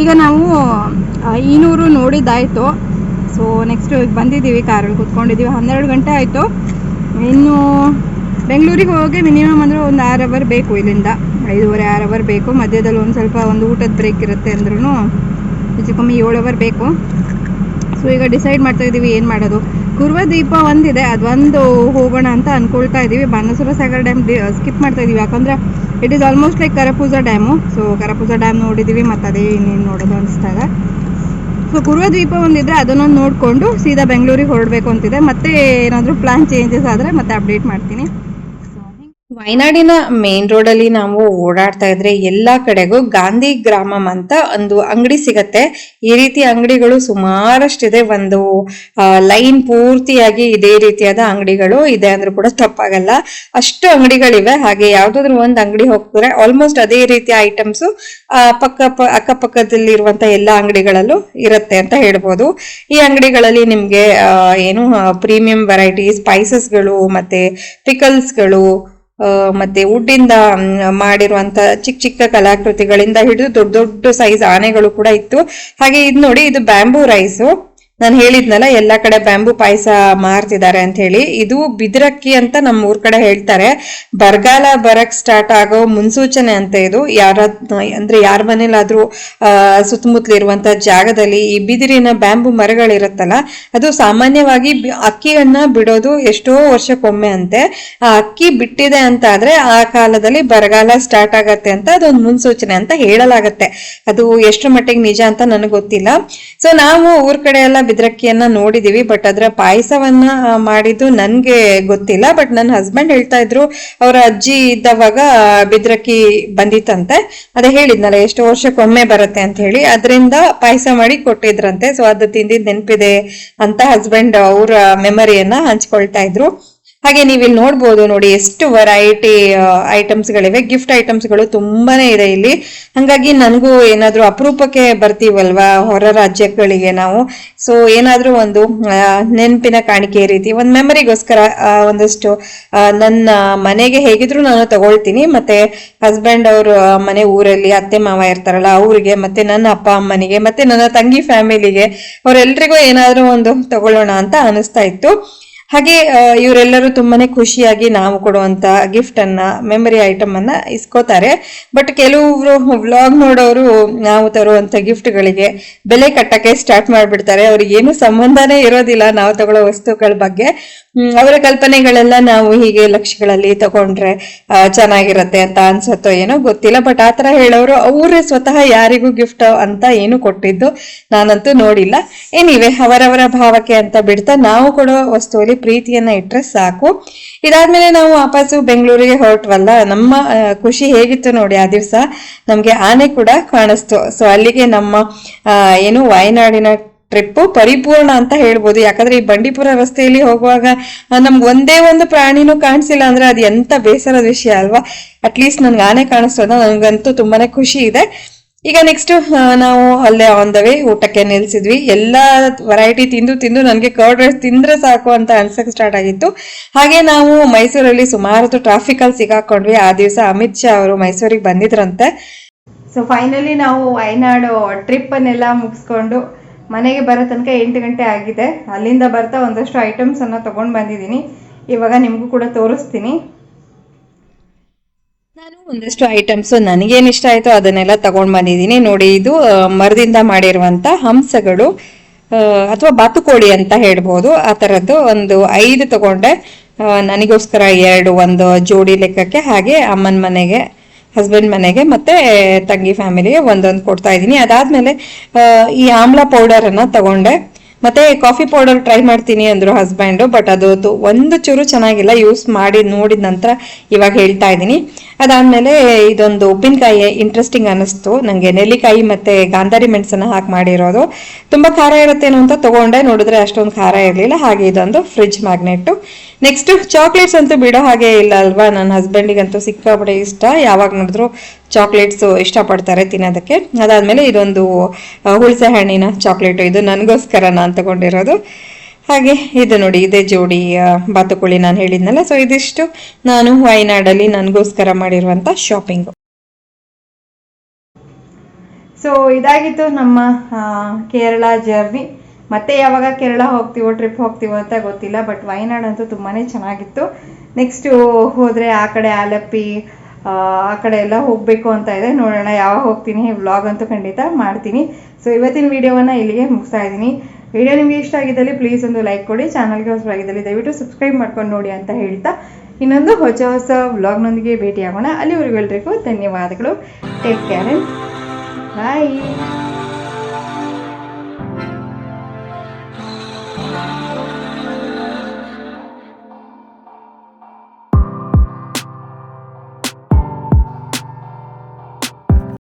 ಈಗ ನಾವು ಈನೂರು ನೋಡಿದ್ದಾಯಿತು. So next ಈಗ ಬಂದಿದ್ದೀವಿ, ಕಾರಲ್ಲಿ ಕೂತ್ಕೊಂಡಿದ್ದೀವಿ. ಹನ್ನೆರಡು ಗಂಟೆ ಆಯಿತು. ಇನ್ನು ಬೆಂಗಳೂರಿಗೆ ಹೋಗಿ ಮಿನಿಮಮ್ ಅಂದರೆ ಒಂದು ಆರು ಅವರ್ ಬೇಕು ಇಲ್ಲಿಂದ. ಐದೂವರೆ, ಆರು ಅವರ್ ಬೇಕು. ಮಧ್ಯದಲ್ಲಿ ಒಂದು ಸ್ವಲ್ಪ ಒಂದು ಊಟದ ಬ್ರೇಕ್ ಇರುತ್ತೆ ಅಂದ್ರೂ ಹೆಚ್ಚು ಕಮ್ಮಿ ಏಳು ಅವರ್ ಬೇಕು. ಸೊ ಈಗ ಡಿಸೈಡ್ ಮಾಡ್ತಾ ಇದ್ದೀವಿ ಏನು ಮಾಡೋದು. ಕುರ್ವ ದೀಪ ಒಂದಿದೆ, ಅದೊಂದು ಹೋಗೋಣ ಅಂತ ಅನ್ಕೊಳ್ತಾ ಇದ್ದೀವಿ ಬಾನಸೂರ ಸಾಗರ್ ಡ್ಯಾಮ್ ಸ್ಕಿಪ್ ಮಾಡ್ತಾ ಇದೀವಿ. ಯಾಕಂದ್ರೆ it is almost like Karapuja dam so Karapuja dam ನೋಡಿದ್ದೀವಿ ಮತ್ತು ಅದೇ ಇನ್ನೇನು ನೋಡೋದು ಅನಿಸ್ದಾಗ. ಸೊ ಕುರ್ವ ದ್ವೀಪ ಒಂದಿದ್ರೆ ಅದನ್ನೊಂದು ನೋಡಿಕೊಂಡು ಸೀದಾ ಬೆಂಗಳೂರಿಗೆ ಹೊರಡಬೇಕು ಅಂತಿದೆ. ಮತ್ತೆ ಏನಾದರೂ ಪ್ಲಾನ್ ಚೇಂಜಸ್ ಆದರೆ ಮತ್ತೆ ಅಪ್ಡೇಟ್ ಮಾಡ್ತೀನಿ. ವಯನಾಡಿನ ಮೇನ್ ರೋಡ್ ಅಲ್ಲಿ ನಾವು ಓಡಾಡ್ತಾ ಇದ್ರೆ ಎಲ್ಲಾ ಕಡೆಗೂ ಗಾಂಧಿ ಗ್ರಾಮಂ ಅಂತ ಒಂದು ಅಂಗಡಿ ಸಿಗತ್ತೆ. ಈ ರೀತಿ ಅಂಗಡಿಗಳು ಸುಮಾರಷ್ಟಿದೆ. ಒಂದು ಲೈನ್ ಪೂರ್ತಿಯಾಗಿ ಇದೇ ರೀತಿಯಾದ ಅಂಗಡಿಗಳು. ಇದೆ ಅಂದ್ರೂ ಕೂಡ ತಪ್ಪಾಗಲ್ಲ. ಅಷ್ಟು ಅಂಗಡಿಗಳಿವೆ. ಹಾಗೆ ಯಾವ್ದಾದ್ರು ಒಂದು ಅಂಗಡಿ ಹೋಗ್ತಾರೆ ಆಲ್ಮೋಸ್ಟ್ ಅದೇ ರೀತಿಯ ಐಟಮ್ಸ್ ಪಕ್ಕ ಅಕ್ಕಪಕ್ಕದಲ್ಲಿ ಇರುವಂತ ಎಲ್ಲಾ ಅಂಗಡಿಗಳಲ್ಲೂ ಇರುತ್ತೆ ಅಂತ ಹೇಳ್ಬೋದು. ಈ ಅಂಗಡಿಗಳಲ್ಲಿ ನಿಮ್ಗೆ ಏನು ಪ್ರೀಮಿಯಂ ವೆರೈಟಿ ಸ್ಪೈಸಸ್ಗಳು ಮತ್ತೆ ಪಿಕಲ್ಸ್ಗಳು ಮತ್ತೆ ವುಡ್ಡಿಂದ ಮಾಡಿರುವಂತ ಚಿಕ್ಕ ಚಿಕ್ಕ ಕಲಾಕೃತಿಗಳಿಂದ ಹಿಡಿದು ದೊಡ್ಡ ದೊಡ್ಡ ಸೈಜ್ ಆನೆಗಳು ಕೂಡ ಇತ್ತು. ಹಾಗೆ ಇದು ನೋಡಿ, ಇದು ಬ್ಯಾಂಬೂ ರೈಸು ನಾನು ಹೇಳಿದ್ನಲ್ಲ, ಎಲ್ಲ ಕಡೆ ಬ್ಯಾಂಬೂ ಪಾಯಸ ಮಾರ್ತಿದ್ದಾರೆ ಅಂತ ಹೇಳಿ. ಇದು ಬಿದಿರಕ್ಕಿ ಅಂತ ನಮ್ಮ ಊರ್ ಕಡೆ ಹೇಳ್ತಾರೆ. ಬರಗಾಲ ಬರಕ್ ಸ್ಟಾರ್ಟ್ ಆಗೋ ಮುನ್ಸೂಚನೆ ಅಂತ ಇದು. ಯಾರ, ಅಂದ್ರೆ ಯಾರ ಮನೇಲಾದ್ರೂ, ಆ ಸುತ್ತಮುತ್ತಲಿರುವಂತ ಜಾಗದಲ್ಲಿ ಈ ಬಿದಿರಿನ ಬ್ಯಾಂಬೂ ಮರಗಳಿರುತ್ತಲ್ಲ, ಅದು ಸಾಮಾನ್ಯವಾಗಿ ಅಕ್ಕಿಯನ್ನ ಬಿಡೋದು ಎಷ್ಟೋ ವರ್ಷಕ್ಕೊಮ್ಮೆ ಅಂತೆ. ಆ ಅಕ್ಕಿ ಬಿಟ್ಟಿದೆ ಅಂತ ಆದ್ರೆ ಆ ಕಾಲದಲ್ಲಿ ಬರಗಾಲ ಸ್ಟಾರ್ಟ್ ಆಗತ್ತೆ ಅಂತ ಅದೊಂದು ಮುನ್ಸೂಚನೆ ಅಂತ ಹೇಳಲಾಗತ್ತೆ. ಅದು ಎಷ್ಟು ಮಟ್ಟಿಗೆ ನಿಜ ಅಂತ ನನಗೆ ಗೊತ್ತಿಲ್ಲ. ಸೊ ನಾವು ಊರ್ ಕಡೆ ಎಲ್ಲ ಬಿದ್ರಕ್ಕಿಯನ್ನ ನೋಡಿದೀವಿ ಬಟ್ ಅದರ ಪಾಯಸವನ್ನ ಮಾಡಿದ್ದು ನನ್ಗೆ ಗೊತ್ತಿಲ್ಲ ಬಟ್ ನನ್ನ ಹಸ್ಬೆಂಡ್ ಹೇಳ್ತಾ ಇದ್ರು, ಅವರ ಅಜ್ಜಿ ಇದ್ದವಾಗ ಬಿದ್ರಕ್ಕಿ ಬಂದಿತ್ತಂತೆ. ಅದೇ ಹೇಳಿದ್ನಲ್ಲ, ಎಷ್ಟು ವರ್ಷಕ್ಕೊಮ್ಮೆ ಬರುತ್ತೆ ಅಂತ ಹೇಳಿ, ಅದರಿಂದ ಪಾಯಸ ಮಾಡಿ ಕೊಟ್ಟಿದ್ರಂತೆ. ಸೊ ಅದು ತಿಂದಿದ್ ನೆನಪಿದೆ ಅಂತ ಹಸ್ಬೆಂಡ್ ಅವರ ಮೆಮರಿಯನ್ನ ಹಂಚ್ಕೊಳ್ತಾ ಇದ್ರು. ಹಾಗೆ ನೀವು ಇಲ್ಲಿ ನೋಡ್ಬೋದು ನೋಡಿ ಎಷ್ಟು ವೆರೈಟಿ ಐಟಮ್ಸ್ ಗಳಿವೆ. ಗಿಫ್ಟ್ ಐಟಮ್ಸ್ಗಳು ತುಂಬಾನೇ ಇದೆ ಇಲ್ಲಿ. ಹಂಗಾಗಿ ನನಗೂ ಏನಾದ್ರೂ ಅಪರೂಪಕ್ಕೆ ಬರ್ತೀವಲ್ವಾ? ಹೊರ ರಾಜ್ಯಗಳಿಗೆ ನಾವು. ಸೊ ಏನಾದ್ರೂ ಒಂದು ನೆನಪಿನ ಕಾಣಿಕೆ ರೀತಿ, ಒಂದು ಮೆಮರಿಗೋಸ್ಕರ ಒಂದಷ್ಟು ನನ್ನ ಮನೆಗೆ ಹೇಗಿದ್ರು ನಾನು ತಗೊಳ್ತೀನಿ. ಮತ್ತೆ ಹಸ್ಬೆಂಡ್ ಅವ್ರ ಮನೆ ಊರಲ್ಲಿ ಅತ್ತೆ ಮಾವ ಇರ್ತಾರಲ್ಲ, ಅವ್ರಿಗೆ, ಮತ್ತೆ ನನ್ನ ಅಪ್ಪ ಅಮ್ಮನಿಗೆ, ಮತ್ತೆ ನನ್ನ ತಂಗಿ ಫ್ಯಾಮಿಲಿಗೆ ಅವರೆಲ್ರಿಗೂ ಏನಾದ್ರೂ ಒಂದು ತಗೊಳ್ಳೋಣ ಅಂತ ಅನಿಸ್ತಾ ಇತ್ತು. ಹಾಗೆ ಇವರೆಲ್ಲರೂ ತುಂಬಾನೇ ಖುಷಿಯಾಗಿ ನಾವು ಕೊಡುವಂತ ಗಿಫ್ಟ್ ಅನ್ನ ಮೆಮರಿ ಐಟಮ್ ಅನ್ನ ಇಸ್ಕೋತಾರೆ. ಬಟ್ ಕೆಲವರು ವ್ಲಾಗ್ ನೋಡೋರು ನಾವು ತರುವಂತ ಗಿಫ್ಟ್ ಗಳಿಗೆ ಬೆಲೆ ಕಟ್ಟಕ್ಕೆ ಸ್ಟಾರ್ಟ್ ಮಾಡ್ಬಿಡ್ತಾರೆ. ಅವ್ರಿಗೆ ಏನು ಸಂಬಂಧನೇ ಇರೋದಿಲ್ಲ ನಾವು ತಗೊಳ್ಳೋ ವಸ್ತುಗಳ ಬಗ್ಗೆ. ಅವರ ಕಲ್ಪನೆಗಳೆಲ್ಲ ನಾವು ಹೀಗೆ ಲಕ್ಷಗಳಲ್ಲಿ ತಗೊಂಡ್ರೆ ಚೆನ್ನಾಗಿರುತ್ತೆ ಅಂತ ಅನ್ಸತ್ತೋ ಏನೋ ಗೊತ್ತಿಲ್ಲ. ಬಟ್ ಆತರ ಹೇಳೋರು ಅವರೇ ಸ್ವತಃ ಯಾರಿಗೂ ಗಿಫ್ಟ್ ಅಂತ ಏನು ಕೊಟ್ಟಿದ್ದು ನಾನಂತೂ ನೋಡಿಲ್ಲ. ಏನಿವೆ ಅವರವರ ಭಾವಕ್ಕೆ ಅಂತ ಬಿಡ್ತಾ ನಾವು ಕೊಡೋ ವಸ್ತುವಲ್ಲಿ ಪ್ರೀತಿಯನ್ನ ಇಟ್ರೆ ಸಾಕು. ಇದಾದ್ಮೇಲೆ ನಾವು ವಾಪಸ್ಸು ಬೆಂಗಳೂರಿಗೆ ಹೊರಟ್ವಲ್ಲ, ನಮ್ಮ ಖುಷಿ ಹೇಗಿತ್ತು ನೋಡಿ ಆ ದಿವಸ? ನಮ್ಗೆ ಆನೆ ಕೂಡ ಕಾಣಿಸ್ತು. ಸೊ ಅಲ್ಲಿಗೆ ನಮ್ಮ ಏನು, ವಾಯನಾಡಿನ ಟ್ರಿಪ್ ಪರಿಪೂರ್ಣ ಅಂತ ಹೇಳ್ಬೋದು. ಯಾಕಂದ್ರೆ ಈ ಬಂಡೀಪುರ ರಸ್ತೆಯಲ್ಲಿ ಹೋಗುವಾಗ ನಮ್ಗೆ ಒಂದೇ ಒಂದು ಪ್ರಾಣಿನೂ ಕಾಣಿಸಿಲ್ಲ ಅಂದ್ರೆ ಅದು ಎಂತ ಬೇಸರದ ವಿಷಯ ಅಲ್ವಾ? ಅಟ್ಲೀಸ್ಟ್ ನನ್ಗೆ ಆನೆ ಕಾಣಿಸ್ತದ, ನನಗಂತೂ ತುಂಬಾನೇ ಖುಷಿ ಇದೆ. ಈಗ ನೆಕ್ಸ್ಟ್ ನಾವು ಅಲ್ಲೇ ಆನ್ ದ ವೇ ಊಟಕ್ಕೆ ನಿಲ್ಸಿದ್ವಿ. ಎಲ್ಲಾ ವೆರೈಟಿ ತಿಂದು ತಿಂದು ನನಗೆ ಕರ್ಡ್ ರೈಸ್ ತಿಂದ್ರೆ ಸಾಕು ಅಂತ ಅನ್ಸಕ್ ಸ್ಟಾರ್ಟ್ ಆಗಿತ್ತು. ಹಾಗೆ ನಾವು ಮೈಸೂರಲ್ಲಿ ಸುಮಾರು ಟ್ರಾಫಿಕ್ ಅಲ್ಲಿ ಸಿಗಾಕೊಂಡ್ವಿ. ಆ ದಿವಸ ಅಮಿತ್ ಶಾ ಅವರು ಮೈಸೂರಿಗೆ ಬಂದಿದ್ರಂತೆ. ಸೊ ಫೈನಲಿ ನಾವು ವಯನಾಡು ಟ್ರಿಪ್ಪನ್ನೆಲ್ಲ ಮುಗಿಸ್ಕೊಂಡು ಮನೆಗೆ ಬರೋ ತನಕ ಎಂಟು ಗಂಟೆ ಆಗಿದೆ. ಅಲ್ಲಿಂದ ಬರ್ತಾ ಒಂದಷ್ಟು ಐಟಮ್ಸ್ ಅನ್ನ ತಗೊಂಡು ಬಂದಿದ್ದೀನಿ. ಇವಾಗ ನಿಮಗೂ ಕೂಡ ತೋರಿಸ್ತೀನಿ. ನಾನು ಒಂದಷ್ಟು ಐಟಮ್ಸ್ ನನಗೇನು ಇಷ್ಟ ಆಯಿತು ಅದನ್ನೆಲ್ಲ ತಗೊಂಡ್ ಬಂದಿದ್ದೀನಿ. ನೋಡಿ, ಇದು ಮರದಿಂದ ಮಾಡಿರುವಂಥ ಹಂಸಗಳು ಅಥವಾ ಬಾತುಕೋಳಿ ಅಂತ ಹೇಳ್ಬೋದು. ಆ ಥರದ್ದು ಒಂದು ಐದು ತಗೊಂಡೆ. ನನಗೋಸ್ಕರ ಎರಡು ಒಂದು ಜೋಡಿ ಲೆಕ್ಕಕ್ಕೆ. ಹಾಗೆ ಅಮ್ಮನ ಮನೆಗೆ ಹಸ್ಬೆಂಡ್ ಮನೆಗೆ ಮತ್ತೆ ತಂಗಿ ಫ್ಯಾಮಿಲಿಗೆ ಒಂದೊಂದು ಕೊಡ್ತಾ ಇದ್ದೀನಿ. ಅದಾದ್ಮೇಲೆ ಈ ಆಮ್ಲ ಪೌಡರ್ ಅನ್ನ ತಗೊಂಡೆ. ಮತ್ತೆ ಕಾಫಿ ಪೌಡರ್ ಟ್ರೈ ಮಾಡ್ತೀನಿ ಅಂದ್ರು ಹಸ್ಬೆಂಡು ಬಟ್ ಅದು ಒಂದು ಚೂರು ಚೆನ್ನಾಗಿಲ್ಲ ಯೂಸ್ ಮಾಡಿ ನೋಡಿದ ನಂತರ ಇವಾಗ ಹೇಳ್ತಾ ಇದ್ದೀನಿ. ಅದಾದ್ಮೇಲೆ ಇದೊಂದು ಉಪ್ಪಿನಕಾಯಿ ಇಂಟ್ರೆಸ್ಟಿಂಗ್ ಅನಿಸ್ತು. ನಂಗೆ ನೆಲ್ಲಿಕಾಯಿ ಮತ್ತೆ ಗಾಂಧಾರಿ ಮೆಣಸನ್ನ ಹಾಕಿ ಮಾಡಿರೋದು. ತುಂಬಾ ಖಾರ ಇರುತ್ತೇನೋ ಅಂತ ತಗೊಂಡೆ. ನೋಡಿದ್ರೆ ಅಷ್ಟೊಂದು ಖಾರ ಇರಲಿಲ್ಲ. ಹಾಗೆ ಇದೊಂದು ಫ್ರಿಜ್ ಮ್ಯಾಗ್ನೆಟ್ ನೆಕ್ಸ್ಟ್ ಚಾಕ್ಲೇಟ್ಸ್ ಅಂತೂ ಬಿಡೋ ಹಾಗೆ ಇಲ್ಲ ಅಲ್ವಾ? ನನ್ನ ಹಸ್ಬೆಂಡಿಗಂತೂ ಸಿಕ್ಕಾಪಟ್ಟೆ ಇಷ್ಟ. ಯಾವಾಗ ನೋಡಿದ್ರು ಚಾಕ್ಲೇಟ್ಸ್ ಇಷ್ಟಪಡ್ತಾರೆ ತಿನ್ನೋದಕ್ಕೆ. ಅದಾದಮೇಲೆ ಇದೊಂದು ಹುಳಸೆ ಹಣ್ಣಿನ ಚಾಕ್ಲೇಟು. ಇದು ನನಗೋಸ್ಕರ ನಾನು ತಗೊಂಡಿರೋದು. ಹಾಗೆ ಇದು ನೋಡಿ, ಇದೇ ಜೋಡಿ ಬಾತುಕೋಳಿ ನಾನು ಹೇಳಿದ್ನಲ್ಲ. ಸೊ ಇದಿಷ್ಟು ನಾನು ವಯನಾಡಲ್ಲಿ ನನಗೋಸ್ಕರ ಮಾಡಿರುವಂಥ ಶಾಪಿಂಗು. ಸೊ ಇದಾಗಿತ್ತು ನಮ್ಮ ಕೇರಳ ಜರ್ನಿ. ಮತ್ತೆ ಯಾವಾಗ ಕೇರಳ ಹೋಗ್ತೀವೋ, ಟ್ರಿಪ್ ಹೋಗ್ತೀವೋ ಅಂತ ಗೊತ್ತಿಲ್ಲ, ಬಟ್ ವಯನಾಡ್ ಅಂತೂ ತುಂಬಾ ಚೆನ್ನಾಗಿತ್ತು. ನೆಕ್ಸ್ಟು ಹೋದರೆ ಆ ಕಡೆ ಆಲಪ್ಪಿ ಆ ಕಡೆ ಎಲ್ಲ ಹೋಗಬೇಕು ಅಂತ ಇದೆ. ನೋಡೋಣ ಯಾವಾಗ ಹೋಗ್ತೀನಿ. ವ್ಲಾಗ್ ಅಂತೂ ಖಂಡಿತ ಮಾಡ್ತೀನಿ. ಸೊ ಇವತ್ತಿನ ವೀಡಿಯೋವನ್ನು ಇಲ್ಲಿಗೆ ಮುಗಿಸ್ತಾ ಇದ್ದೀನಿ. ವಿಡಿಯೋ ನಿಮಗೆ ಇಷ್ಟ ಆಗಿದ್ದಲ್ಲಿ ಪ್ಲೀಸ್ ಒಂದು ಲೈಕ್ ಕೊಡಿ. ಚಾನಲ್ಗೆ ಹೊಸವಾಗಿದ್ದಲ್ಲಿ ದಯವಿಟ್ಟು ಸಬ್ಸ್ಕ್ರೈಬ್ ಮಾಡ್ಕೊಂಡು ನೋಡಿ ಅಂತ ಹೇಳ್ತಾ ಇನ್ನೊಂದು ಹೊಸ ಹೊಸ ವ್ಲಾಗ್ನೊಂದಿಗೆ ಭೇಟಿಯಾಗೋಣ. ಅಲ್ಲಿವರೆಗೂ ಎಲ್ರಿಗೂ ಧನ್ಯವಾದಗಳು. Take care bye